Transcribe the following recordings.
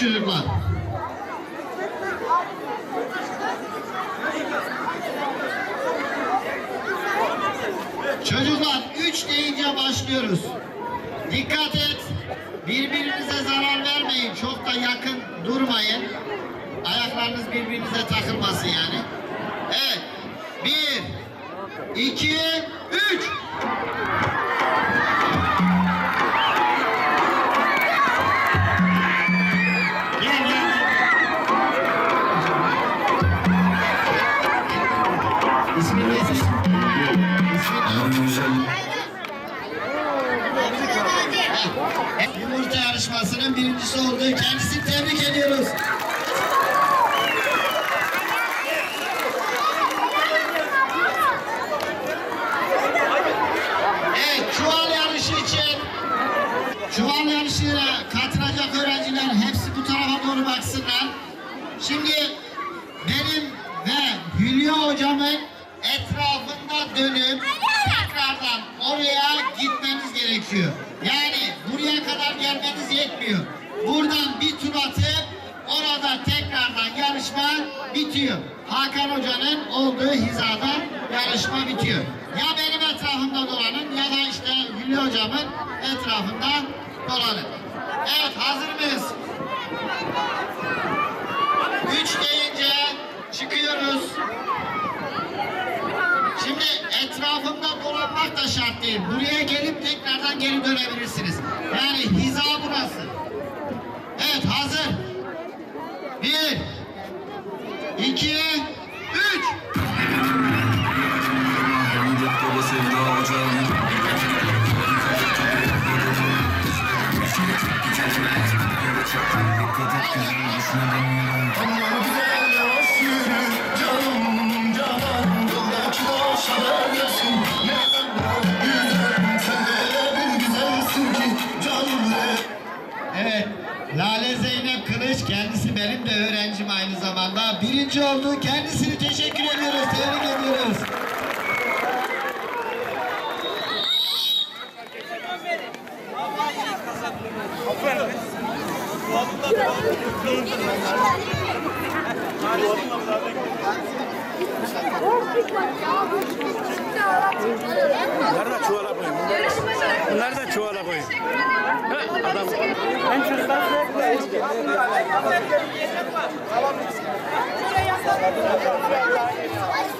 çocuklar. Çocuklar üç deyince başlıyoruz. Dikkat et. Birbirinize zarar vermeyin. Çok da yakın durmayın. Ayaklarınız birbirinize takılmasın yani. Evet. Bir, iki, üç. Dönüp tekrardan oraya gitmeniz gerekiyor. Yani buraya kadar gelmeniz yetmiyor. Buradan bir tur atıp orada tekrardan yarışma bitiyor. Hakan Hoca'nın olduğu hizada yarışma bitiyor. Ya benim etrafımda dolanın ya da işte Hülya Hocamın etrafında dolanın. Evet hazır mıyız? Üç deyince çıkıyoruz. Şimdi etrafımda dolanmak da şart değil. Buraya gelip tekrardan geri dönebilirsiniz. Yani hiza burası. Evet hazır. Bir, iki, üç. Millet baba Birinci oldu. Kendisini teşekkür ediyoruz. Tebrik ediyoruz. Bunları da çuvala koyun. Bunları da çuvala koyun. Adam. Ben çocuklar sürekli Dayanmaz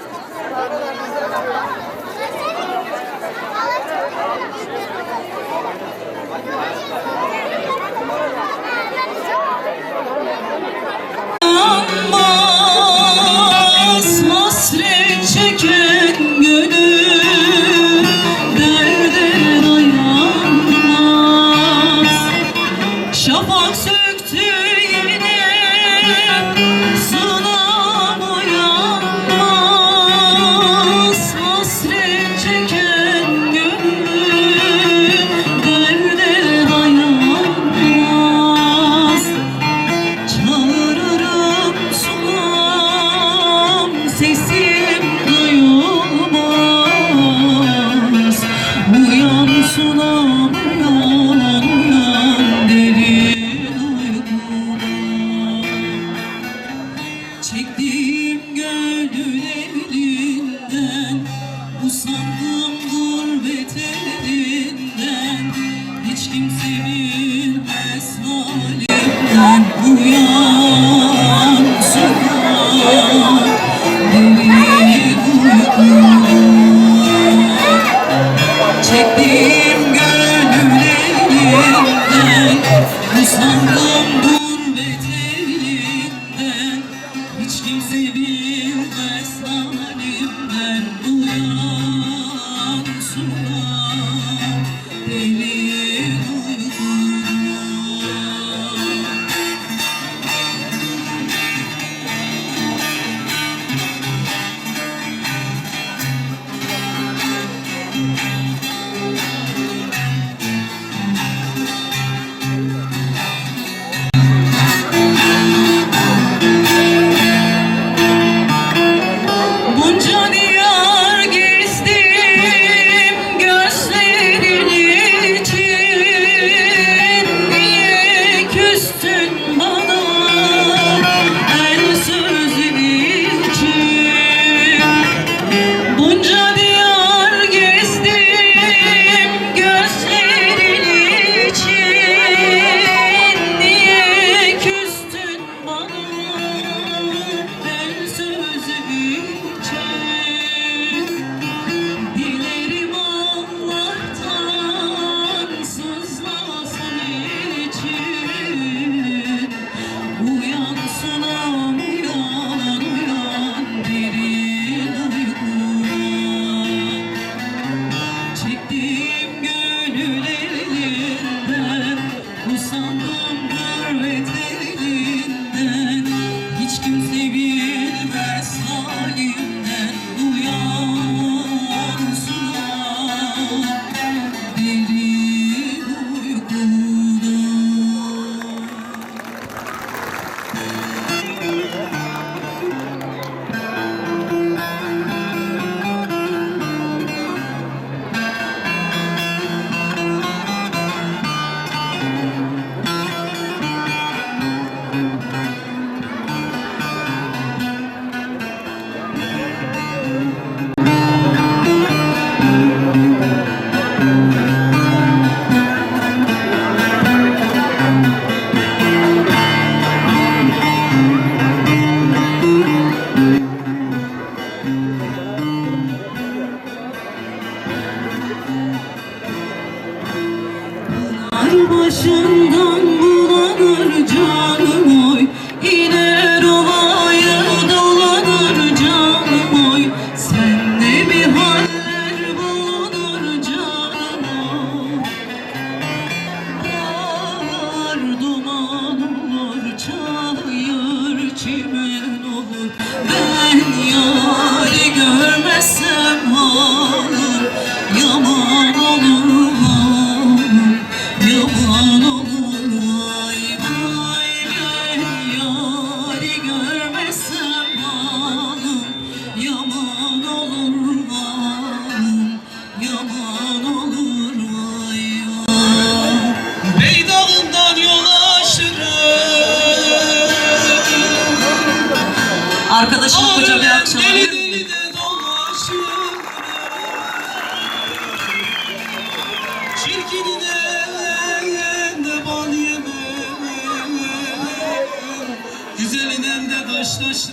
Güzelinen de taş taşlı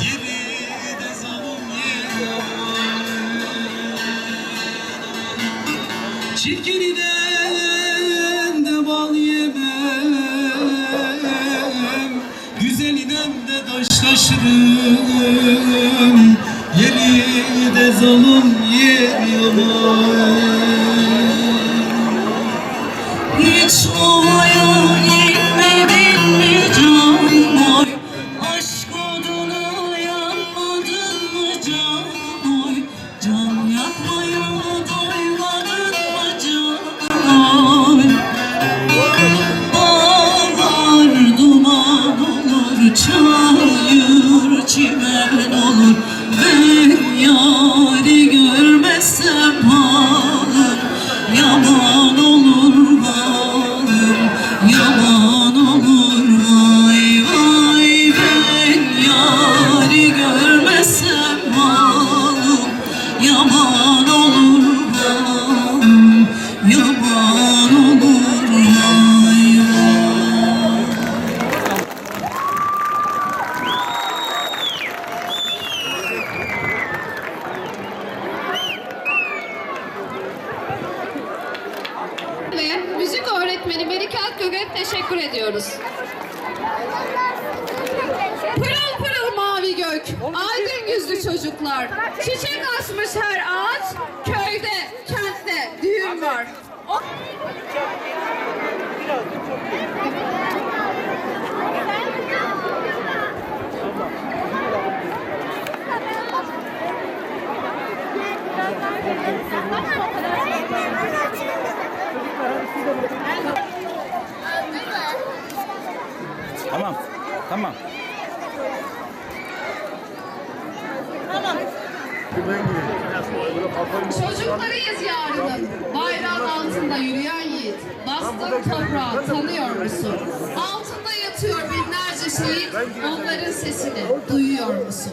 Yeri de zalım yemen Çirkininen de bal yemem Güzelinen de taş taşlı beni de zulüm yemiyor. Hiç umuyor yaman toprağı tanıyor musun? Altında yatıyor binlerce şehit, onların sesini duyuyor musun?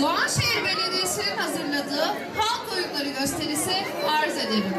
Doğanşehir Belediyesi'nin hazırladığı halk oyunları gösterisi arz ederim.